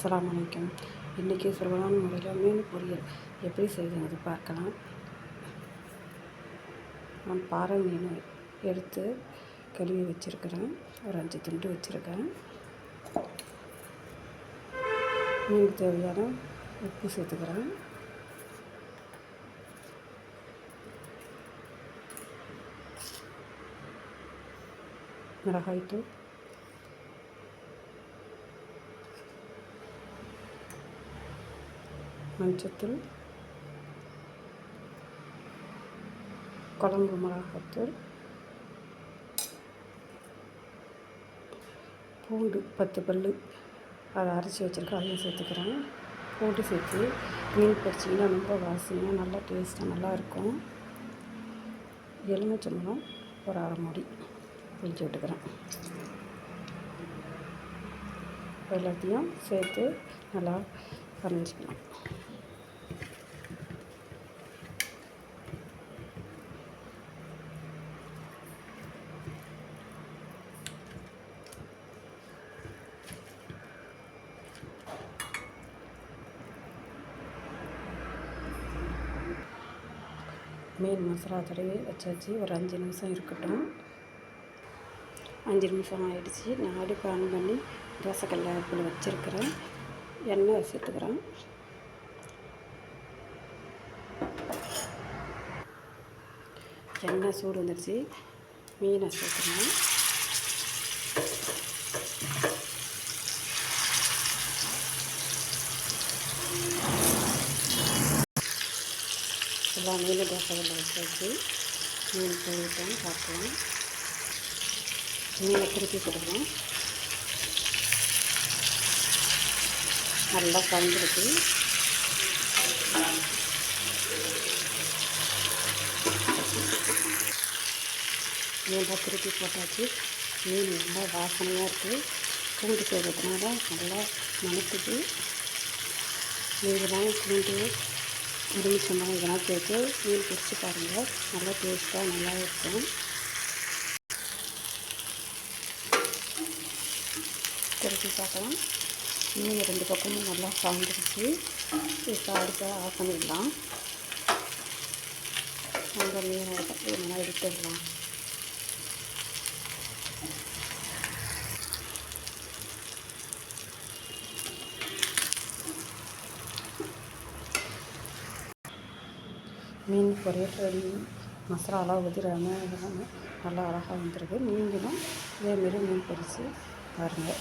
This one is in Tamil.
அஸ்லாம் அலைக்கும். இன்றைக்கி சுலபமான முறையில் மீன் பொரியல் எப்படி செய்யுங்கிறது பார்க்கலாம். நான் பாறை மீன் எடுத்து கழுவி வச்சுருக்கிறேன். ஒரு அஞ்சு துண்டு வச்சுருக்கேன் மீனுக்கு தேவையான உப்பு சேர்த்துக்கிறேன். மிளகாய்த்தூள் மஞ்சத்தூள் குழம்பு மிளகாத்தூள் பூண்டு பத்து பல் அதை அரைச்சி வச்சுருக்கேன் அதையும் சேர்த்துக்கிறேன். பூண்டு சேர்த்து மீன் பொரிச்சிங்கன்னா ரொம்ப வாசனையாக நல்லா டேஸ்ட்டாக நல்லாயிருக்கும் எலுமிச்சம்பழம் ஒரு அரை மூடி பிழிஞ்சு விட்டுக்கிறேன். எல்லாத்தையும் சேர்த்து நல்லா கரைஞ்சிக்கலாம் மீன் மசாலா தடவி வச்சாச்சு. ஒரு அஞ்சு நிமிஷம் இருக்கட்டும். அஞ்சு நிமிஷம் ஆகிடுச்சு நான் அடுப்பு ஆன் பண்ணி தோசைக்கல்ல அடுப்பில் வச்சுருக்கிறேன். எண்ணெய் சேர்த்துக்கிறேன் எண்ணெய் சூடு வந்துடுச்சு மீனை சேர்த்துக்கிறேன் எல்லா மீன் தோசைகளில் வச்சாச்சு மீன் கழுவிட்டோம் பார்க்கலாம் மீனை திருப்பி கொடுக்குறோம் நல்லா கலந்துருக்கு. மீன்லாம் திருப்பி போட்டாச்சு. மீன் நல்லா வாசனையாக இருக்குது பூண்டு செய்கிறதுனால நல்லா மணக்குது. தான் பூண்டு எலுமிச்சம்பழம் இதெல்லாம் சேர்த்து மீன் பிடிச்சி பாருங்கள் நல்லா டேஸ்ட்டாக நல்லா இருக்கும். திருப்பி பார்க்கலாம். மீன் ரெண்டு பக்கமும் நல்லா சாய்ந்துருச்சு இப்போ அடுத்த ஆஃப் பண்ணிடலாம். அந்த மீனை நல்லா எடுத்துடலாம். மீன் பொரியல் ரெடி. மசாலாலாம் உதிராமல் இதெல்லாம் நல்லா அழகாக வந்துருக்கு. நீங்களும் இதேமாரி மீன் பொரித்து பாருங்கள்